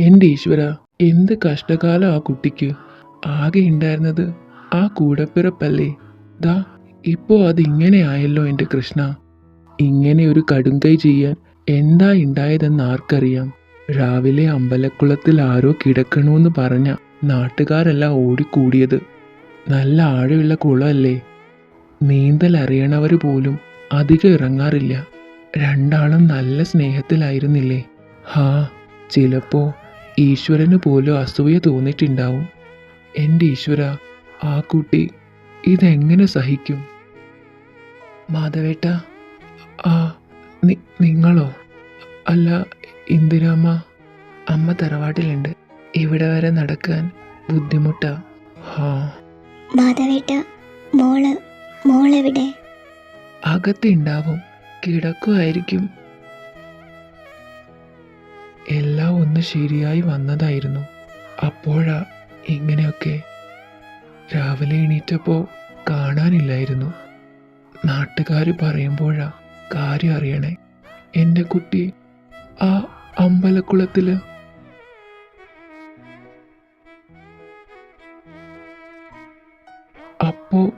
എന്റെ ഈശ്വര എന്ത് കഷ്ടകാലം ആ കുട്ടിക്ക്. ആകെ ഉണ്ടായിരുന്നത് ആ കൂടപ്പിറപ്പല്ലേ? ദാ ഇപ്പോ അതിങ്ങനെ ആയല്ലോ എന്റെ കൃഷ്ണ. ഇങ്ങനെ ഒരു കടുങ്കൈ ചെയ്യാൻ എന്താ ഉണ്ടായതെന്ന് ആർക്കറിയാം. രാവിലെ അമ്പലക്കുളത്തിൽ ആരോ കിടക്കണമെന്ന് പറഞ്ഞ നാട്ടുകാരെല്ലാം ഓടിക്കൂടിയത്. നല്ല ആഴമുള്ള കുളമല്ലേ? നീന്തൽ അറിയണവർ പോലും അധികം ഇറങ്ങാറില്ല. രണ്ടാളും നല്ല സ്നേഹത്തിലായിരുന്നില്ലേ? ഹാ ചിലപ്പോ ഈശ്വരന് പോലും അസൂയ തോന്നിയിട്ടുണ്ടാവും. എന്റെ ഈശ്വര ആ കുട്ടി ഇതെങ്ങനെ സഹിക്കും? മാധവേട്ട ആ നിങ്ങളോ? അല്ല ഇന്ദിരാമ്മ അമ്മ തറവാട്ടിലുണ്ട്. ഇവിടെ വരെ നടക്കാൻ ബുദ്ധിമുട്ടാ. ഹാ. മാധവേട്ട മോൾ മോളെവിടെ? അകത്തുണ്ടാവും കിടക്കുമായിരിക്കും. എല്ലാം ഒന്ന് ശരിയായി വന്നതായിരുന്നു. അപ്പോഴാ ഇങ്ങനെയൊക്കെ രാവിലെ എണീറ്റപ്പോ കാണാനില്ലായിരുന്നു. നാട്ടുകാർ പറയുമ്പോഴാ കാര്യം അറിയണേ. എന്റെ കുട്ടി ആ അമ്പലക്കുളത്തിൽ. അപ്പോ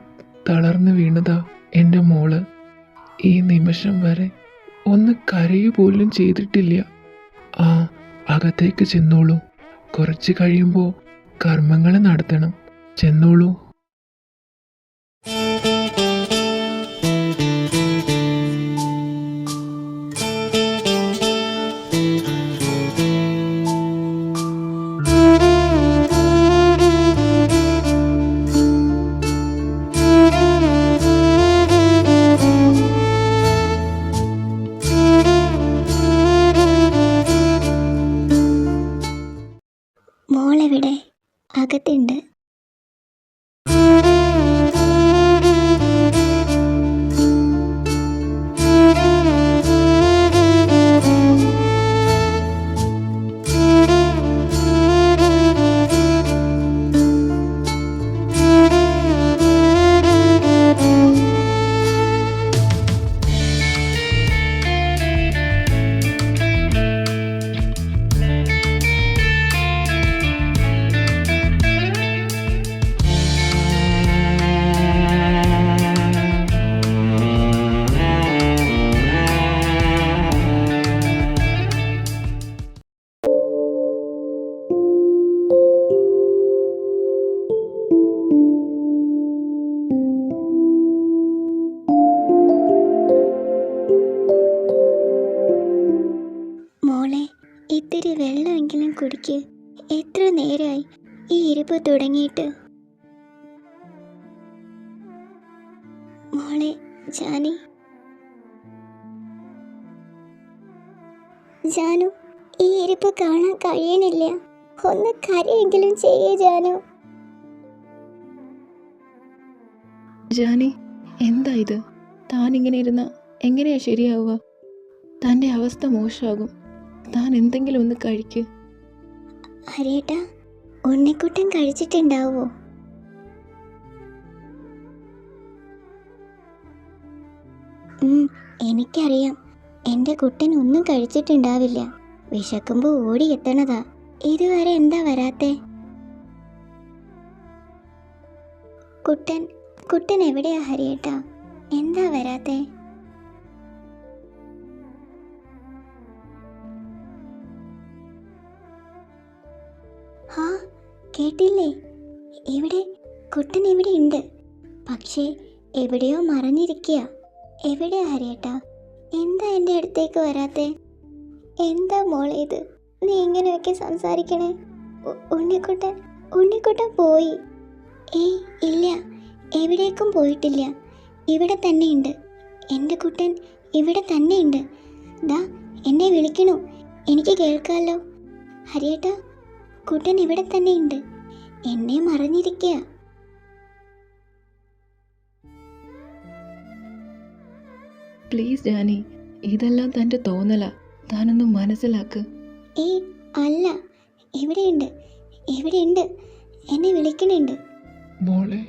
തളർന്നു വീണതാ എന്റെ മോൾ. ഈ നിമിഷം വരെ ഒന്ന് കരയു പോലും ചെയ്തിട്ടില്ല. ആ അകത്തേക്ക് ചെന്നോളൂ. കുറച്ച് കഴിയുമ്പോൾ കർമ്മങ്ങൾ നടത്തണം. ചെന്നോളൂ. മോളെ ജാനി. ജാനു ഈ ഇരിപ്പ് കാണാൻ കഴിയണില്ല. ഒന്ന് കരയെങ്കിലും ചെയ്യേ ജാനു. ജാനി എന്താ ഇത്? താൻ ഇങ്ങനെ ഇരുന്ന എങ്ങനെയാ ശരിയാവുക? തന്റെ അവസ്ഥ മോശമാകും. താൻ എന്തെങ്കിലും ഒന്ന് കഴിക്ക്. അരേട്ടാ ഉണ്ണിക്കുട്ടൻ കഴിച്ചിട്ടുണ്ടാവോ എനിക്കറിയാം. എന്റെ കുട്ടൻ ഒന്നും കഴിച്ചിട്ടുണ്ടാവില്ല. ഓടി എത്തണതാ. ഇതുവരെ എന്താ വരാത്തെ? കുട്ടൻ കുട്ടൻ എവിടെയാ ഹരിയേട്ടാ? എന്താ വരാത്തെ? ഹാ കേട്ടില്ലേ? ഇവിടെ കുട്ടൻ ഇവിടെ ഉണ്ട്. പക്ഷേ എവിടെയോ മറഞ്ഞിരിക്കുക എവിടെയാ ഹരിയേട്ടാ? എന്താ എന്റെ അടുത്തേക്ക് വരാത്തെ? എന്താ മോളെ ഇത്? നീ ഇങ്ങനെയൊക്കെ സംസാരിക്കണേ? ഉണ്ണിക്കുട്ടൻ ഉണ്ണിക്കുട്ടൻ പോയി. ഏയ് ഇല്ല. എവിടേക്കും പോയിട്ടില്ല. ഇവിടെ തന്നെ ഉണ്ട് എന്റെ കുട്ടൻ ഇവിടെ തന്നെ ഉണ്ട് ദാ എന്നെ വിളിക്കണു. എനിക്ക് കേൾക്കാമല്ലോ ഹരിയേട്ടാ കുട്ടൻ ഇവിടെ തന്നെ ഉണ്ട് എന്നെ മറഞ്ഞിരിക്കുക പ്ലീസ് ജാനി ഇതെല്ലാം തന്റെ തോന്നല. താനൊന്നും മനസ്സിലാക്ക്. ഏയ് അല്ല. എവിടെയുണ്ട്? എവിടെയുണ്ട്? എന്നെ വിളിക്കണുണ്ട് മോളെ.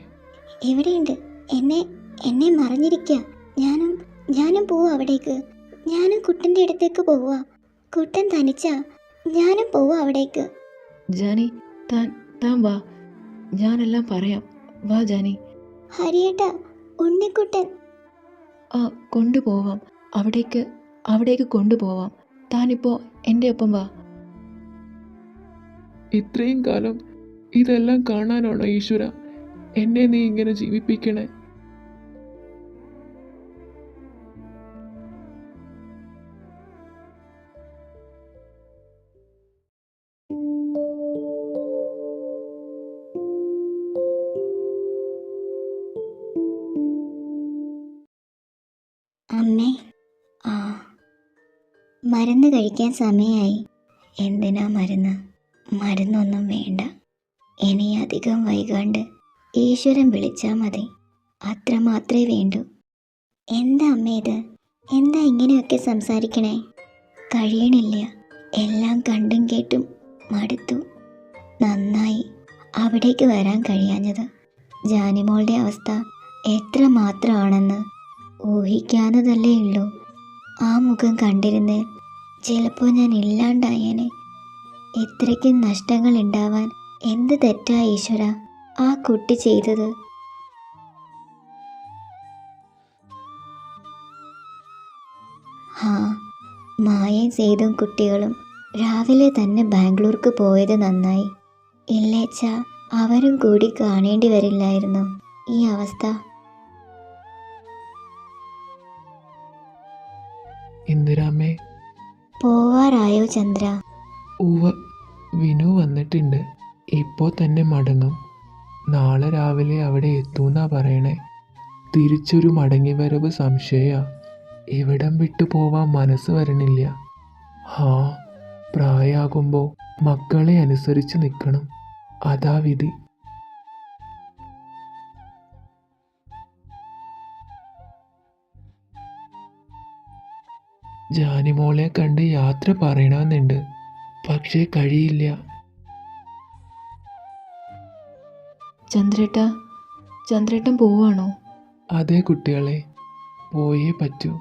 ഇവിടെയുണ്ട് എന്നെ എന്നെ മറിഞ്ഞിരിക്കുക ഞാനും ഞാനും പോവാ അവിടേക്ക്. ഞാനും കുട്ടന്റെ അടുത്തേക്ക് പോവാ. കുട്ടൻ തനിച്ചാ. ഞാനും പോവാ അവിടേക്ക്. ജാനി താൻ താൻ വാ. ഞാനെല്ലാം പറയാം. വാ ജാനി. ഹരിയേട്ടാ ഉണ്ണിക്കുട്ടൻ ആ കൊണ്ടുപോവാം. അവിടേക്ക് അവിടേക്ക് കൊണ്ടുപോവാം. താനിപ്പോ എന്റെ ഒപ്പം വാ. ഇത്രയും കാലം ഇതെല്ലാം കാണാനാണോ ഈശ്വര? എന്നെ നീ ഇങ്ങനെ ജീവിപ്പിക്കണേ? മരുന്ന് കഴിക്കാൻ സമയമായി. എന്തിനാ മരുന്ന്? മരുന്നൊന്നും വേണ്ട. ഇനി അധികം വൈകാണ്ട് ഈശ്വരൻ വിളിച്ചാൽ മതി. അത്ര മാത്രമേ വേണ്ടൂ. എന്താ അമ്മ ഇത്? എന്താ ഇങ്ങനെയൊക്കെ സംസാരിക്കണേ? കഴിയണില്ല. എല്ലാം കണ്ടും കേട്ടും മടുത്തു. നന്നായി. അവിടേക്ക് വരാൻ കഴിയാഞ്ഞത്. ജാനിമോളുടെ അവസ്ഥ എത്ര മാത്രമാണെന്ന് ഊഹിക്കാവുന്നതല്ലേ ഉള്ളൂ. ആ മുഖം കണ്ടിരുന്ന് ചിലപ്പോൾ ഞാൻ ഇല്ലാണ്ടായേനെ. ഇത്രയ്ക്കും നഷ്ടങ്ങൾ ഉണ്ടാവാൻ എന്ത് തെറ്റാ ഈശ്വര? ആ കുട്ടി ചെയ്തത്. ഹാ മായയും ചെയ്തും കുട്ടികളും രാവിലെ തന്നെ ബാംഗ്ലൂർക്ക് പോയത് നന്നായി. ഇല്ലേച്ച അവരും കൂടി കാണേണ്ടി വരില്ലായിരുന്നു. ഈ അവസ്ഥ. ഇന്ദിരാമ്മേ പോവാറായോ ചന്ദ്ര? ഉവ വിനു വന്നിട്ടുണ്ട്. ഇപ്പോ തന്നെ മടങ്ങും. നാളെ രാവിലെ അവിടെ എത്തൂന്നാ പറയണേ. തിരിച്ചൊരു മടങ്ങി വരവ് സംശയ. എവിടം വിട്ടു പോവാൻ മനസ്സ് വരണില്ല. ഹാ പ്രായാകുമ്പോൾ മക്കളെ അനുസരിച്ച് നിൽക്കണം അതാ വിധി. ജാനിമോളെ കണ്ട് യാത്ര പറയണമെന്നുണ്ട്. പക്ഷേ കഴിയില്ല. ചന്ദ്രേട്ട ചന്ദ്രേട്ടൻ പോവാണോ? അതെ കുട്ടികളെ പോയേ പറ്റൂ.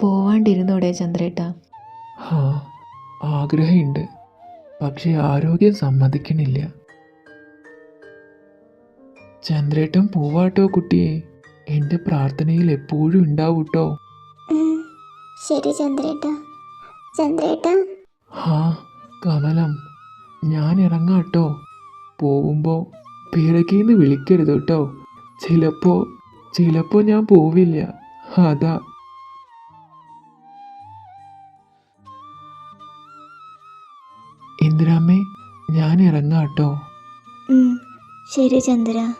പോവാണ്ടിരുന്നോടെ ചന്ദ്രേട്ട. ഹാ ആഗ്രഹമുണ്ട്. പക്ഷെ ആരോഗ്യം സമ്മതിക്കണില്ല. ചന്ദ്രേട്ടൻ പോവാട്ടോ കുട്ടിയെ. എന്റെ പ്രാർത്ഥനയിൽ എപ്പോഴും ഉണ്ടാവൂട്ടോ. ശരി ചന്ദ്രേട്ട. ചന്ദ്രേട്ട. ഹാ കമലം. ഞാൻ ഇറങ്ങാട്ടോ പോവുമ്പോ പിറകീന്ന് വിളിക്കരുത് കേട്ടോ. ചിലപ്പോ ചിലപ്പോ ഞാൻ പോവില്ല. അതാ. ഇന്ദിരാമ്മേ ഞാൻ ഇറങ്ങാട്ടോ ശരി ചന്ദ്ര.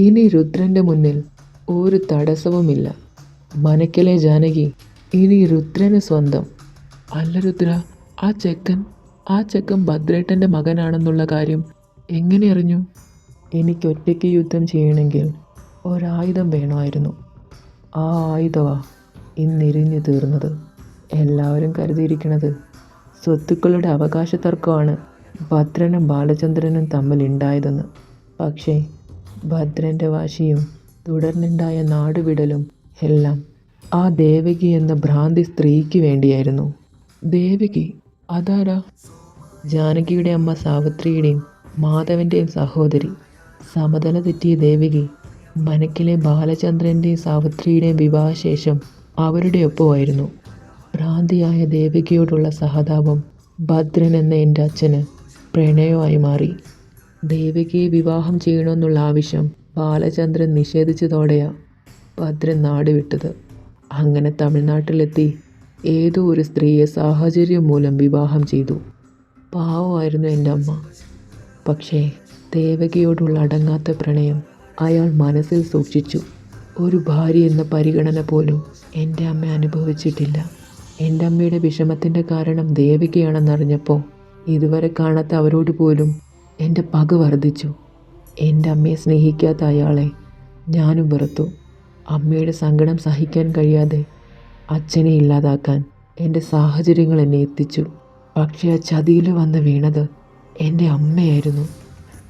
ഇനി രുദ്രന്റെ മുന്നിൽ ഒരു തടസ്സവുമില്ല. മനക്കലെ ജാനകി ഇനി രുദ്രന് സ്വന്തം. അല്ല രുദ്ര ആ ചെക്കൻ ആ ചെക്കൻ ഭദ്രേട്ടന്റെ മകനാണെന്നുള്ള കാര്യം എങ്ങനെ അറിഞ്ഞു? എനിക്ക് ഒറ്റയ്ക്ക് യുദ്ധം ചെയ്യണമെങ്കിൽ ഒരായുധം വേണമായിരുന്നു. ആ ആയുധമാ ഇന്നിരിഞ്ഞു തീർന്നത്. എല്ലാവരും കരുതിയിരിക്കുന്നത് സ്വത്തുക്കളുടെ അവകാശ തർക്കമാണ് ഭദ്രനും ബാലചന്ദ്രനും തമ്മിൽ ഉണ്ടായതെന്ന്. പക്ഷേ ഭദ്രന്റെ വാശിയും തുടർന്നുണ്ടായ നാടുവിടലും എല്ലാം ആ ദേവകി എന്ന ഭ്രാന്തി സ്ത്രീക്ക് വേണ്ടിയായിരുന്നു. ദേവകി അതാരാ? ജാനകിയുടെ അമ്മ സാവിത്രിയുടെയും മാധവന്റെയും സഹോദരി. സമതല തെറ്റിയ ദേവികി മനക്കിലെ ബാലചന്ദ്രന്റെയും സാവിത്രിയുടെയും വിവാഹശേഷം അവരുടെ ഒപ്പമായിരുന്നു ഭ്രാന്തിയായ ദേവികയോടുള്ള സഹതാപം ഭദ്രൻ എന്ന എന്റെ അച്ഛന് പ്രണയമായി മാറി. ദേവികയെ വിവാഹം ചെയ്യണമെന്നുള്ള ആവശ്യം ബാലചന്ദ്രൻ നിഷേധിച്ചതോടെയാണ് ഭദ്രൻ നാട് വിട്ടത്. അങ്ങനെ തമിഴ്നാട്ടിലെത്തി ഏതോ ഒരു സ്ത്രീയെ സാഹചര്യം മൂലം വിവാഹം ചെയ്തു. പാവമായിരുന്നു എന്റെ അമ്മ. പക്ഷേ ദേവകിയോടുള്ള അടങ്ങാത്ത പ്രണയം അയാൾ മനസ്സിൽ സൂക്ഷിച്ചു. ഒരു ഭാര്യ എന്ന പരിഗണന പോലും എന്റെ അമ്മ അനുഭവിച്ചിട്ടില്ല. എന്റെ അമ്മയുടെ വിഷമത്തിന്റെ കാരണം ദേവികയാണെന്നറിഞ്ഞപ്പോൾ ഇതുവരെ കാണാത്ത അവരോട് പോലും എന്റെ പക വർദ്ധിച്ചു. എന്റെ അമ്മയെ സ്നേഹിക്കാത്ത അയാളെ ഞാനും വെറുത്തു. അമ്മയുടെ സങ്കടം സഹിക്കാൻ കഴിയാതെ അച്ഛനെ ഇല്ലാതാക്കാൻ എന്റെ സാഹചര്യങ്ങൾ എന്നെ എത്തിച്ചു. പക്ഷേ ആ ചതിയിൽ വന്ന് വീണത് എന്റെ അമ്മയായിരുന്നു.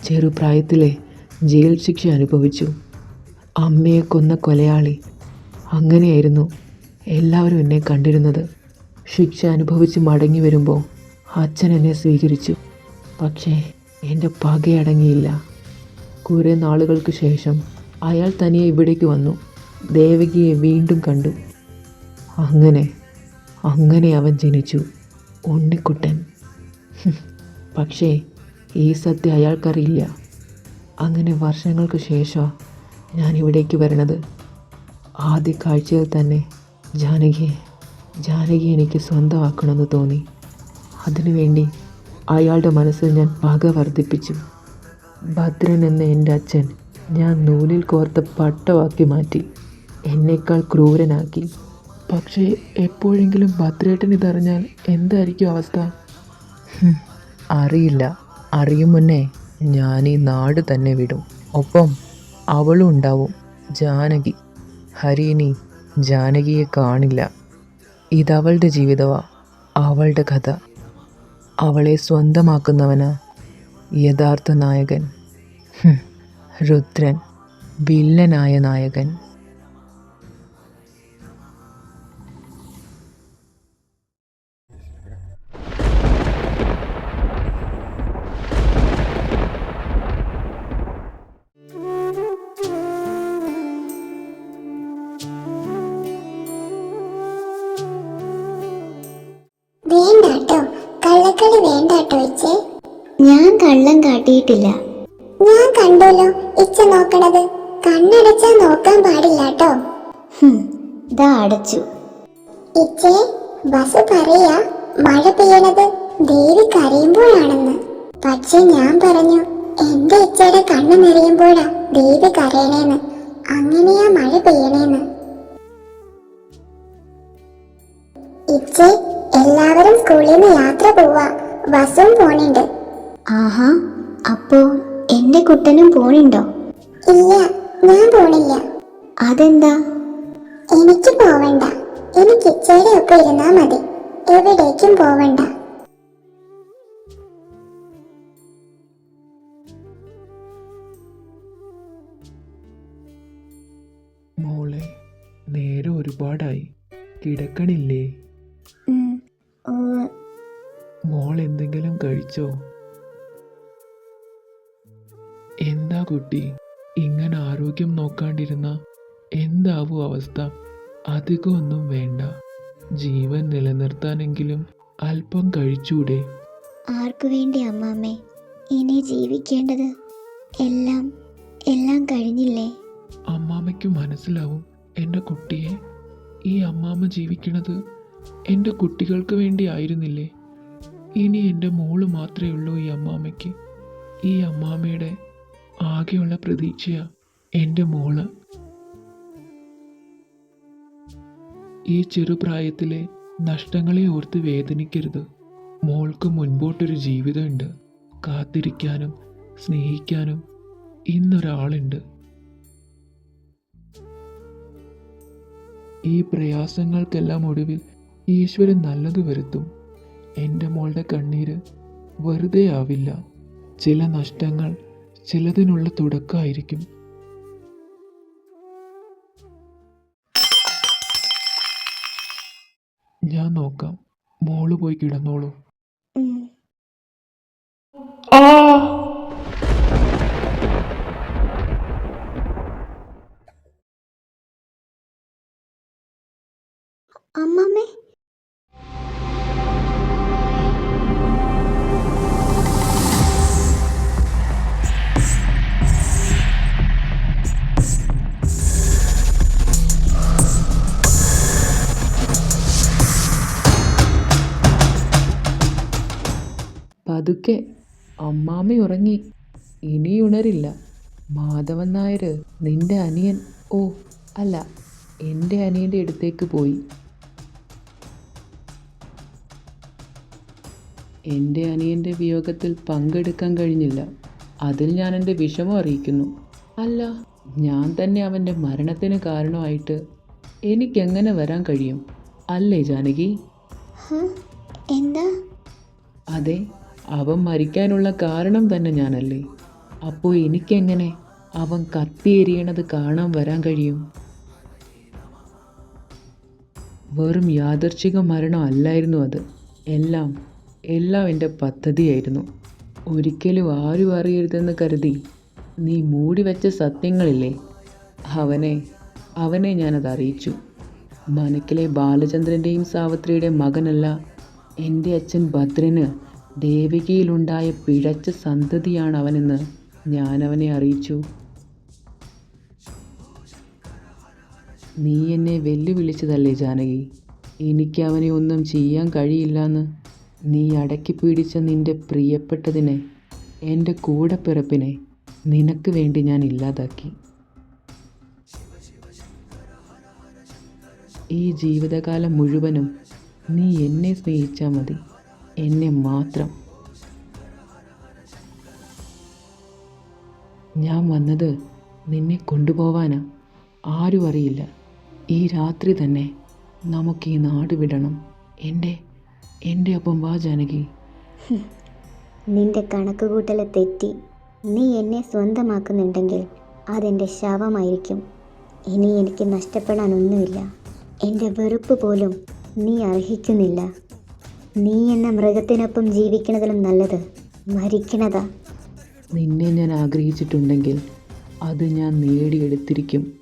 ചെറുപ്രായത്തിലെ ജയിൽ ശിക്ഷ അനുഭവിച്ചു. അമ്മയെ കൊന്ന കൊലയാളി അങ്ങനെയായിരുന്നു എല്ലാവരും എന്നെ കണ്ടിരുന്നത്. ശിക്ഷ അനുഭവിച്ച് മടങ്ങി വരുമ്പോൾ അച്ഛൻ എന്നെ സ്വീകരിച്ചു. പക്ഷേ എന്റെ പകയടങ്ങിയില്ല. കുറേ നാളുകൾക്ക് ശേഷം അയാൾ തനിയെ ഇവിടേക്ക് വന്നു. ദേവകിയെ വീണ്ടും കണ്ടു. അങ്ങനെ അങ്ങനെ അവൻ ജനിച്ചു. ഉണ്ണിക്കുട്ടൻ. പക്ഷേ ഈ സത്യം അയാൾക്കറിയില്ല. അങ്ങനെ വർഷങ്ങൾക്ക് ശേഷം ഞാൻ ഇവിടേക്ക് വരണത്. ആദ്യ കാഴ്ചയിൽ തന്നെ ജാനകിയെ ജാനകി എനിക്ക് സ്വന്തമാക്കണമെന്ന് തോന്നി. അതിനുവേണ്ടി അയാളുടെ മനസ്സിൽ ഞാൻ പക വർദ്ധിപ്പിച്ചു. ഭദ്രൻ എന്ന എന്റെ അച്ഛൻ ഞാൻ നൂലിൽ കോർത്ത പട്ടമാക്കി മാറ്റി. എന്നേക്കാൾ ക്രൂരനാക്കി. പക്ഷേ എപ്പോഴെങ്കിലും ഭദ്രേട്ടൻ ഇതറിഞ്ഞാൽ എന്തായിരിക്കും അവസ്ഥ? അറിയില്ല. അറിയും മുന്നേ ഞാൻ ഈ നാട് തന്നെ വിടും. ഒപ്പം അവളും ഉണ്ടാവും. ജാനകി. ഹരിണി ജാനകിയെ കാണില്ല. ഇതവളുടെ ജീവിതമാണ് അവളുടെ കഥ. അവളെ സ്വന്തമാക്കുന്നവന് യഥാർത്ഥ നായകൻ. രുദ്രൻ വില്ലനായ നായകൻ. വേണ്ടാട്ടോ കള്ളക്കളി വേണ്ടാട്ടോ ഇച്ചേ. ഞാൻ കള്ളം കാട്ടിയിട്ടില്ല. ഞാൻ കണ്ടല്ലോ ഇച്ച നോക്കണത്. കണ്ണടച്ചാ നോക്കാൻ പാടില്ലാട്ടോ ദാ അടച്ചു. ഇച്ചേ ബസ് പറയാ മഴ പെയ്യണത് ദേവി കരയുമ്പോഴാണെന്ന്. പക്ഷെ ഞാൻ പറഞ്ഞു എന്റെ ഇച്ചയുടെ കണ്ണു നിറയുമ്പോഴാ ദേവി കരയണേന്ന്. അങ്ങനെയാ മഴ പെയ്യണേന്ന്. ഇച്ചേ എല്ലാവരും സ്കൂളിൽ നിന്ന് യാത്ര പോവാ. ബസ്സും പോണുണ്ട്. ആഹാ അപ്പോ എന്റെ കുട്ടനും പോണുണ്ടോ? ഇല്ല ഞാൻ പോണില്ല. അതെന്താ? എനിക്ക് പോവണ്ട. എനിക്ക് ചെടിയൊക്കെ ഇരുന്നാ മതി. എവിടേക്കും പോവണ്ട. മോളെ നേരെ ഒരുപാടായി. കിടക്കണില്ലേ? കഴിച്ചോ എന്താ കുട്ടി ഇങ്ങനെ ആരോഗ്യം നോക്കാണ്ടിരുന്ന എന്താവും അവസ്ഥ? അധികമൊന്നും വേണ്ട. ജീവൻ നിലനിർത്താനെങ്കിലും അല്പം കഴിച്ചൂടെ? ആർക്കു വേണ്ടി അമ്മാമ്മേ ഇനി ജീവിക്കേണ്ടത് എല്ലാം എല്ലാം കഴിഞ്ഞില്ലേ? അമ്മാമ്മയ്ക്ക് മനസ്സിലാവും എന്റെ കുട്ടിയെ. ഈ അമ്മാമ്മ ജീവിക്കണത് എന്റെ കുട്ടികൾക്ക് വേണ്ടി ആയിരുന്നില്ലേ? ഇനി എന്റെ മോൾ മാത്രമേ ഉള്ളൂ ഈ അമ്മാമ്മയ്ക്ക് ഈ അമ്മാമ്മയുടെ ആകെയുള്ള പ്രതീക്ഷയാണ് എന്റെ മോൾ. ഈ ചെറുപ്രായത്തിലെ നഷ്ടങ്ങളെ ഓർത്ത് വേദനിക്കരുത്. മോൾക്ക് മുൻപോട്ടൊരു ജീവിതമുണ്ട്. കാത്തിരിക്കാനും സ്നേഹിക്കാനും ഇന്നൊരാളുണ്ട്. ഈ പ്രയാസങ്ങൾക്കെല്ലാം ഒടുവിൽ ഈശ്വരൻ നല്ലത് വരുത്തും. എന്റെ മോളുടെ കണ്ണീര് വെറുതെ ആവില്ല. ചില നഷ്ടങ്ങൾ ചിലതിനുള്ള തുടക്കമായിരിക്കും ഞാൻ നോക്കാം. മോൾ പോയി കിടന്നോളൂ. അമ്മാമ്മ ഉറങ്ങി. ഇനി ഉണരില്ല. മാധവൻ നായർ നിന്റെ അനിയൻ ഓ അല്ല എന്റെ അനിയന്റെ അടുത്തേക്ക് പോയി. എന്റെ അനിയന്റെ വിയോഗത്തിൽ പങ്കെടുക്കാൻ കഴിഞ്ഞില്ല. അതിൽ ഞാൻ എന്റെ വിഷമം അറിയിക്കുന്നു. അല്ല ഞാൻ തന്നെ അവന്റെ മരണത്തിന് കാരണമായിട്ട് എനിക്കെങ്ങനെ വരാൻ കഴിയും? അല്ലേ ജാനകി? എന്താ? അതെ അവൻ മരിക്കാനുള്ള കാരണം തന്നെ ഞാനല്ലേ. അപ്പോൾ എനിക്കെങ്ങനെ അവൻ കത്തിയെരിയണത് കാണാൻ വരാൻ കഴിയും? വെറും യാദർച്ഛിക മരണം അല്ലായിരുന്നു അത്. എല്ലാം എല്ലാം എന്റെ പദ്ധതിയായിരുന്നു. ഒരിക്കലും ആരും അറിയരുതെന്ന് കരുതി നീ മൂടി വെച്ച സത്യങ്ങളില്ലേ? അവനെ അവനെ ഞാനത് അറിയിച്ചു. മനക്കിലെ ബാലചന്ദ്രന്റെയും സാവിത്രിയുടെയും മകനല്ല എന്റെ അച്ഛൻ ഭദ്രന് ദേവികയിലുണ്ടായ പിഴച്ച സന്തതിയാണ് അവനെന്ന് ഞാനവനെ അറിയിച്ചു. നീ എന്നെ വെല്ലുവിളിച്ചതല്ലേ ജാനകി? എനിക്ക് അവനെ ഒന്നും ചെയ്യാൻ കഴിയില്ലെന്ന് നീ അടക്കി പിടിച്ച നിന്റെ പ്രിയപ്പെട്ടതിനെ എന്റെ കൂടപ്പിറപ്പിനെ നിനക്ക് വേണ്ടി ഞാൻ ഇല്ലാതാക്കി. ഈ ജീവിതകാലം മുഴുവനും നീ എന്നെ സ്നേഹിച്ചാൽ മതി. എന്നെ മാത്രം. ഞാൻ വന്നത് നിന്നെ കൊണ്ടുപോവാനാ. ആരും അറിയില്ല. ഈ രാത്രി തന്നെ നമുക്ക് ഈ നാട് വിടണം. എന്റെ എന്റെ ഒപ്പം വാ ജാനകി. നിന്റെ കണക്കുകൂട്ടൽ തെറ്റി. നീ എന്നെ സ്വന്തമാക്കുന്നുണ്ടെങ്കിൽ അതെന്റെ ശവമായിരിക്കും. ഇനി എനിക്ക് നഷ്ടപ്പെടാനൊന്നുമില്ല. എന്റെ വെറുപ്പ് പോലും നീ അർഹിക്കുന്നില്ല. നീ എന്ന മൃഗത്തിനൊപ്പം ജീവിക്കണതിലും നല്ലത് മരിക്കണതാ നിന്നെ ഞാൻ ആഗ്രഹിച്ചിട്ടുണ്ടെങ്കിൽ അത് ഞാൻ നേടിയെടുത്തിരിക്കും.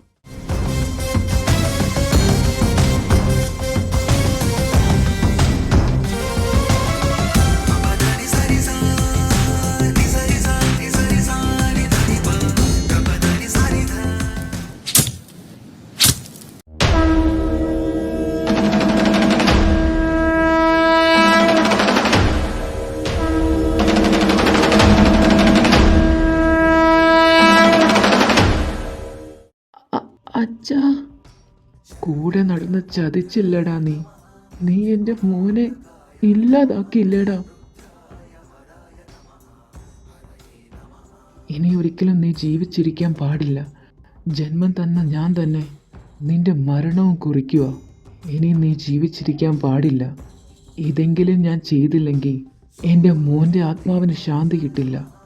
ചതിച്ചില്ലടാ നീ. നീ എന്റെ മോനെ ഇല്ലാതാക്കിയില്ലടാ. ഇനി ഒരിക്കലും നീ ജീവിച്ചിരിക്കാൻ പാടില്ല. ജന്മം തന്ന ഞാൻ തന്നെ നിന്റെ മരണവും കുറിക്കുക. ഇനി നീ ജീവിച്ചിരിക്കാൻ പാടില്ല. ഇതെങ്കിലും ഞാൻ ചെയ്തില്ലെങ്കിൽ എന്റെ മോന്റെ ആത്മാവിന് ശാന്തി കിട്ടില്ല.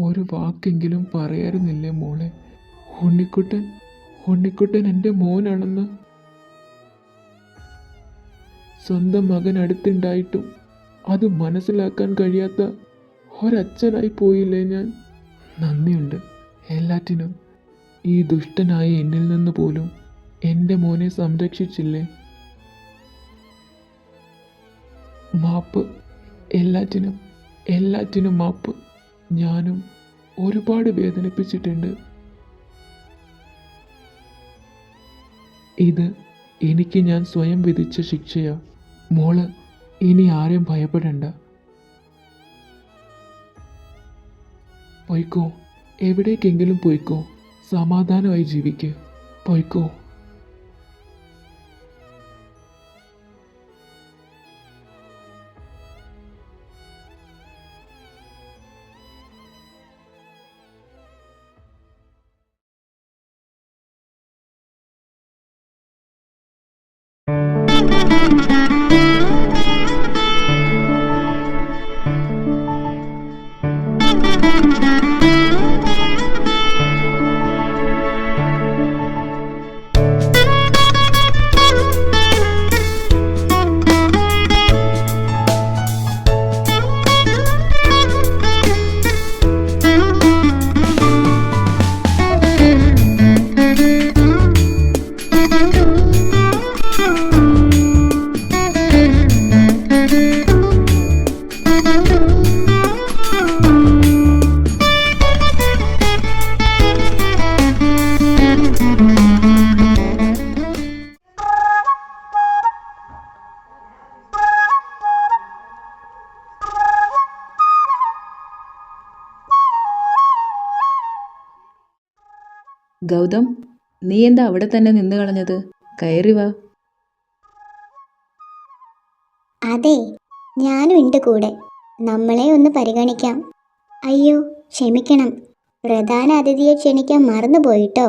ഒരു വാക്കെങ്കിലും പറയാറുന്നില്ലേ മോളെ? ഉണ്ണിക്കുട്ടൻ ഉണ്ണിക്കുട്ടൻ എന്റെ മോനാണെന്ന്. സ്വന്തം മകൻ അടുത്തുണ്ടായിട്ടും അത് മനസ്സിലാക്കാൻ കഴിയാത്ത ഒരച്ഛനായി പോയില്ലേ ഞാൻ? നന്ദിയുണ്ട്. എല്ലാറ്റിനും ഈ ദുഷ്ടനായ എന്നിൽ നിന്ന് പോലും എന്റെ മോനെ സംരക്ഷിച്ചില്ലേ? മാപ്പ്. എല്ലാറ്റിനും എല്ലാറ്റിനും മാപ്പ്. ഞാനും ഒരുപാട് വേദനിപ്പിച്ചിട്ടുണ്ട്. ഇത് എനിക്ക് ഞാൻ സ്വയം വിധിച്ച ശിക്ഷയാ. മോൾ ഇനി ആരെയും ഭയപ്പെടണ്ട. പൊയ്ക്കോ എവിടേക്കെങ്കിലും പൊയ്ക്കോ. സമാധാനമായി ജീവിക്കുക പൊയ്ക്കോ. ഗൗതം നീ എന്താ അവിടെ തന്നെ നിന്ന് കളഞ്ഞത്? കയറി വാ. അതെ ഞാനും ഉണ്ട് കൂടെ. നമ്മളെ ഒന്ന് പരിഗണിക്കാം. അയ്യോ ക്ഷമിക്കണം. പ്രധാന അതിഥിയെ ക്ഷണിക്കാൻ മറന്നുപോയിട്ടോ?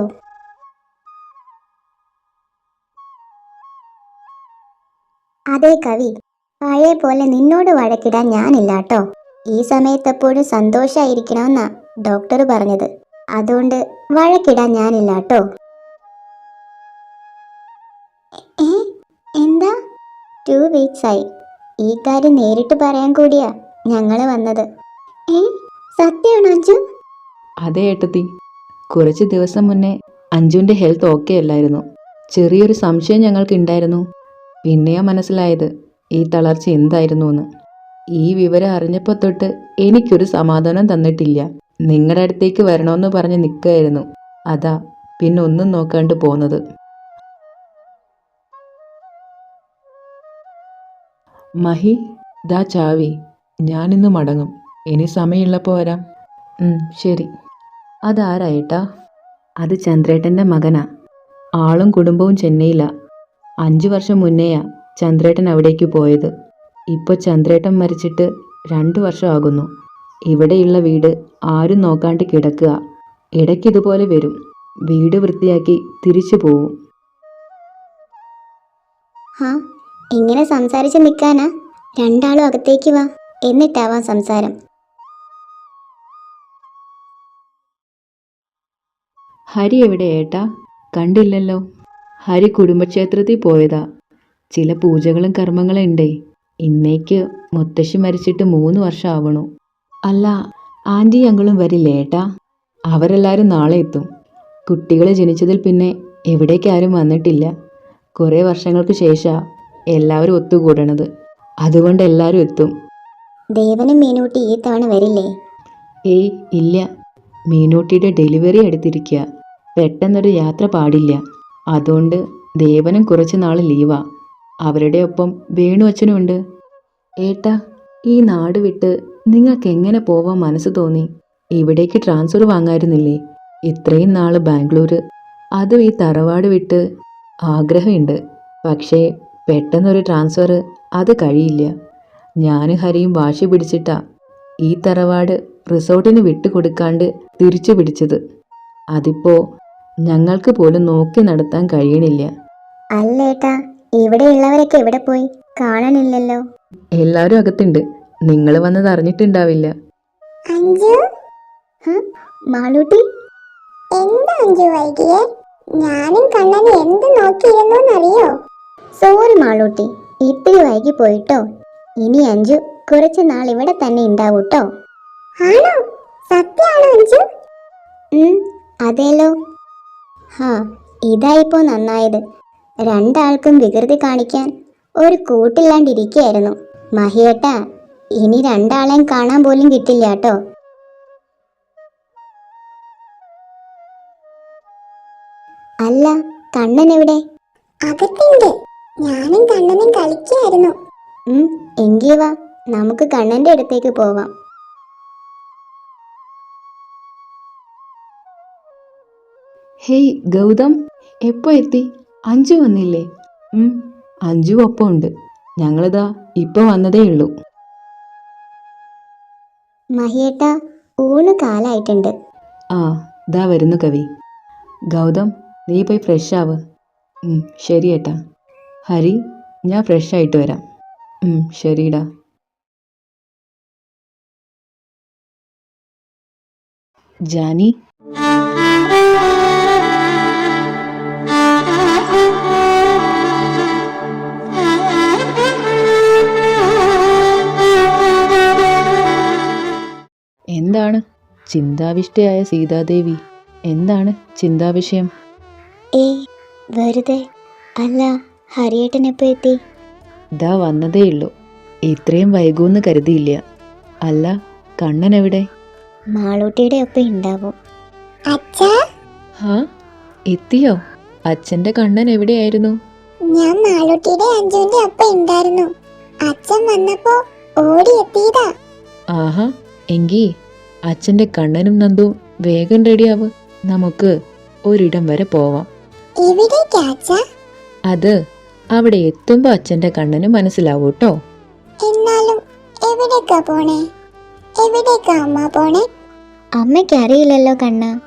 അതെ കവി. പഴയ പോലെ നിന്നോട് വഴക്കിടാൻ ഞാനില്ലാട്ടോ. ഈ സമയത്തെപ്പോഴും സന്തോഷമായിരിക്കണമെന്നാ ഡോക്ടർ പറഞ്ഞത്. അതുകൊണ്ട് വഴക്കിടാൻ ഞാനില്ല കേട്ടോ. എന്താ? ടു വീക്സ് ആയി. ഈ കാര്യം നേരിട്ട് പറയാൻ കൂടിയാ ഞങ്ങൾ വന്നത്. സത്യമാണോ അഞ്ജു? അതെ ഏട്ടത്തി. കുറച്ച് ദിവസം മുന്നേ അഞ്ജുവിന്റെ ഹെൽത്ത് ഓക്കെ അല്ലായിരുന്നു. ചെറിയൊരു സംശയം ഞങ്ങൾക്ക് ഉണ്ടായിരുന്നു. പിന്നെയാ മനസ്സിലായത് ഈ തളർച്ച എന്തായിരുന്നു എന്ന് ഈ വിവരം അറിഞ്ഞപ്പോൾ തൊട്ട് എനിക്കൊരു സമാധാനം തന്നിട്ടില്ല. നിങ്ങളുടെ അടുത്തേക്ക് വരണമെന്ന് പറഞ്ഞ് നിൽക്കുകയായിരുന്നു അതാ പിന്നെ ഒന്നും നോക്കാണ്ട് പോന്നത്. മഹി ദാ ചാവി. ഞാനിന്ന് മടങ്ങും. ഇനി സമയമുള്ളപ്പോൾ വരാം. ശരി. അതാരായിട്ടാ? അത് ചന്ദ്രേട്ടന്റെ മകനാ. ആളും കുടുംബവും ചെന്നൈയിലാ. അഞ്ച് വർഷം മുന്നേയാ ചന്ദ്രേട്ടൻ അവിടേക്ക് പോയത്. ഇപ്പോൾ ചന്ദ്രേട്ടൻ മരിച്ചിട്ട് രണ്ട് വർഷമാകുന്നു. ഇവിടെയുള്ള വീട് ആരും നോക്കാണ്ട് കിടക്കുക. ഇടയ്ക്ക് ഇതുപോലെ വരും. വീട് വൃത്തിയാക്കി തിരിച്ചു പോവും. ഹാ ഇങ്ങനെ സംസാരിച്ച് നിൽക്കാനാ? രണ്ടാളും അകത്തേക്ക് വാ. എന്നിട്ടാവാം സംസാരം. ഹരി എവിടെ ഏട്ടാ? കണ്ടില്ലല്ലോ. ഹരി കുടുംബക്ഷേത്രത്തിൽ പോയതാ. ചില പൂജകളും കർമ്മങ്ങളും ഉണ്ടേ. ഇന്നേക്ക് മുത്തശ്ശി മരിച്ചിട്ട് മൂന്ന് വർഷം ആവണു അല്ല ആന്റി ഞങ്ങളും വരില്ലേ ഏട്ടാ? അവരെല്ലാവരും നാളെ എത്തും. കുട്ടികൾ ജനിച്ചതിൽ പിന്നെ എവിടേക്ക് ആരും വന്നിട്ടില്ല. കുറേ വർഷങ്ങൾക്ക് ശേഷമാണ് എല്ലാവരും ഒത്തുകൂടണത്. അതുകൊണ്ട് എല്ലാവരും എത്തും. ദേവനും മീനൂട്ടി ഈ തവണ വരില്ലേ? ഏയ് ഇല്ല. മീനൂട്ടിയുടെ ഡെലിവറി എടുത്തിരിക്കുക പെട്ടെന്നൊരു യാത്ര പാടില്ല. അതുകൊണ്ട് ദേവനും കുറച്ച് നാൾ ലീവാ. അവരുടെ ഒപ്പം വേണു അച്ഛനുമുണ്ട് ഏട്ടാ ഈ നാട് വിട്ട് നിങ്ങൾക്ക് എങ്ങനെ പോവാൻ മനസ്സ് തോന്നി? ഇവിടേക്ക് ട്രാൻസ്ഫർ വാങ്ങായിരുന്നില്ലേ? ഇത്രയും നാൾ ബാംഗ്ലൂര്. അതും ഈ തറവാട് വിട്ട് ആഗ്രഹമുണ്ട്. പക്ഷേ പെട്ടെന്നൊരു ട്രാൻസ്ഫർ അത് കഴിയില്ല. ഞാൻ ഹരിയും വാശി പിടിച്ചിട്ടാ ഈ തറവാട് റിസോർട്ടിന് വിട്ടുകൊടുക്കാണ്ട് തിരിച്ചു പിടിച്ചത്. അതിപ്പോ ഞങ്ങൾക്ക് പോലും നോക്കി നടത്താൻ കഴിയണില്ല. അല്ലേട്ടാ ഇവിടെയുള്ളവരൊക്കെ എവിടെ പോയി? കാണാനില്ലല്ലോ. എല്ലാവരും അകത്തുണ്ട്. നിങ്ങൾ വന്നത് അറിഞ്ഞിട്ടുണ്ടാവില്ല. അഞ്ചു മാളൂട്ടി എന്താ അഞ്ചു വൈകിയേ? ഞാനും കണ്ണനെ എന്ത് നോക്കിയിരുന്നോന്നറിയോ? സോറി മാളൂട്ടി ഇത്തിരി വൈകി പോയിട്ടോ. ഇനി അഞ്ചു കുറച്ച് നാൾ ഇവിടെ തന്നെ ഉണ്ടാവൂട്ടോ ആണോ? സത്യാണോ അഞ്ചു അതേലോ. ഹാ ഇതായിപ്പോ നന്നായത്. രണ്ടാൾക്കും വികൃതി കാണിക്കാൻ ഒരു കൂട്ടില്ലാണ്ടിരിക്കുകയായിരുന്നു. മഹിയേട്ടാ ഇനി രണ്ടാളെയും കാണാൻ പോലും കിട്ടില്ല കേട്ടോ. അല്ല കണ്ണൻ എവിടെ? അകത്തുണ്ട്. ഞാനും കണ്ണനും കളിക്കായിരുന്നു എങ്കി വാ നമുക്ക് കണ്ണന്റെ അടുത്തേക്ക് പോവാം. ഹേയ് ഗൗതം എപ്പോ എത്തി? അഞ്ചു വന്നില്ലേ? ഉം, അഞ്ചു ഒപ്പം ഉണ്ട് ഞങ്ങളിതാ ഇപ്പൊ വന്നതേ ഉള്ളൂ മഹിയേട്ട ഊണ് കാലായിട്ടുണ്ട്. ആ ദാ വരുന്നു കവി. ഗൗതം നീ പോയി ഫ്രഷ് ആവ്. ശരി ഏട്ടാ. ഹരി ഞാൻ ഫ്രഷ് ആയിട്ട് വരാം. ശരിടാ. ജാനി? എന്താണ്? ചിന്താവിഷ്ടയായ സീതാദേവി. എന്താണ് ചിന്താവിഷയം? ഏ വെറുതെ. അല്ല ഹരിയേട്ടൻ എപ്പോ എത്തി? ദാ വന്നതേ ഉള്ളൂ. ഇത്രയും വൈകുമെന്ന് കരുതിയില്ല. അല്ല കണ്ണൻ എവിടെ? മാളൂട്ടിയുടെ ഒപ്പം ഉണ്ടാവും. അച്ഛാ? ഹാ? എത്തിയോ? അച്ഛന്റെ കണ്ണൻ എവിടെയായിരുന്നു? ഞാൻ മാളൂട്ടിയുടെ അഞ്ജുവിന്റെ ഒപ്പം ഉണ്ടായിരുന്നു. അച്ഛൻ വന്നപ്പോ ഓടി എത്തിയതാ ആഹാ എങ്കി അച്ഛന്റെ കണ്ണനും നന്ദും വേഗം റെഡിയാവ്. നമുക്ക് ഒരിടം വരെ പോവാം. എവിടേക്കാ അച്ഛാ അത് അവിടെ എത്തുമ്പോൾ അച്ഛന്റെ കണ്ണനും മനസ്സിലാവൂ കേട്ടോ എന്നാലും എവിടേക്കാ പോണേ? എവിടേക്കാ അമ്മ പോണേ? അമ്മയ്ക്ക് അറിയില്ലല്ലോ കണ്ണ.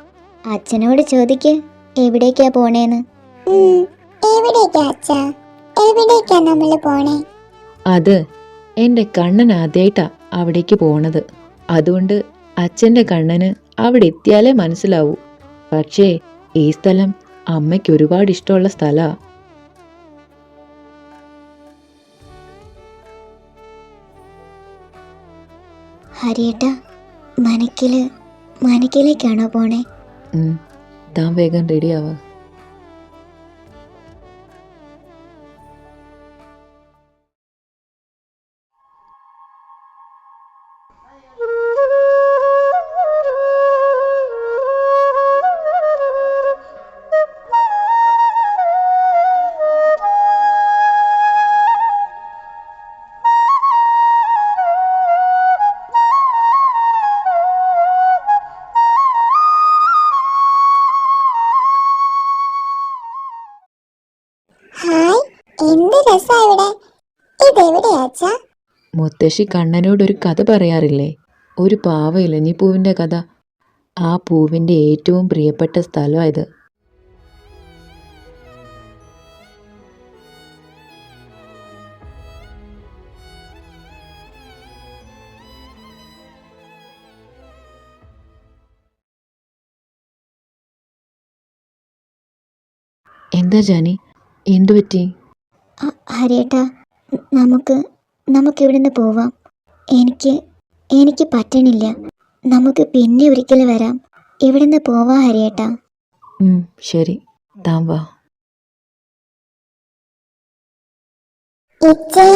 അച്ഛനോട് ചോദിക്ക് എവിടേക്കാ പോണേന്ന്. എവിടേക്കാ അച്ഛാ? എവിടേക്കാ നമ്മൾ പോണേ? അത് എന്റെ കണ്ണൻ ആദ്യമായിട്ടാ അവിടേക്ക് പോണത്. അതുകൊണ്ട് അച്ഛന്റെ കണ്ണന് അവിടെ എത്തിയാലേ മനസ്സിലാവൂ. പക്ഷേ ഈ സ്ഥലം അമ്മയ്ക്ക് ഒരുപാട് ഇഷ്ടമുള്ള സ്ഥലമാണ് ഹരിയേട്ട മനക്കിൽ മനക്കിലേക്കാണോ പോണേ? താൻ വേഗം റെഡിയാവാ മുത്തശ്ശി കണ്ണനോട് ഒരു കഥ പറയാറില്ലേ? ഒരു പാവ ഇലഞ്ഞിപ്പൂവിന്റെ കഥ. ആ പൂവിന്റെ ഏറ്റവും പ്രിയപ്പെട്ട സ്ഥലമായത് എന്താ ജാനി? എന്തു പറ്റി? ഹരിയേട്ടാ നമുക്ക് നമുക്ക് ഇവിടുന്ന് പോവാം. എനിക്ക് എനിക്ക് പറ്റണില്ല. നമുക്ക് പിന്നെ ഒരിക്കൽ വരാം. ഇവിടുന്ന് പോവാ ഹരിയേട്ടാ. ശരി. താൻ വാ. ഇച്ചേ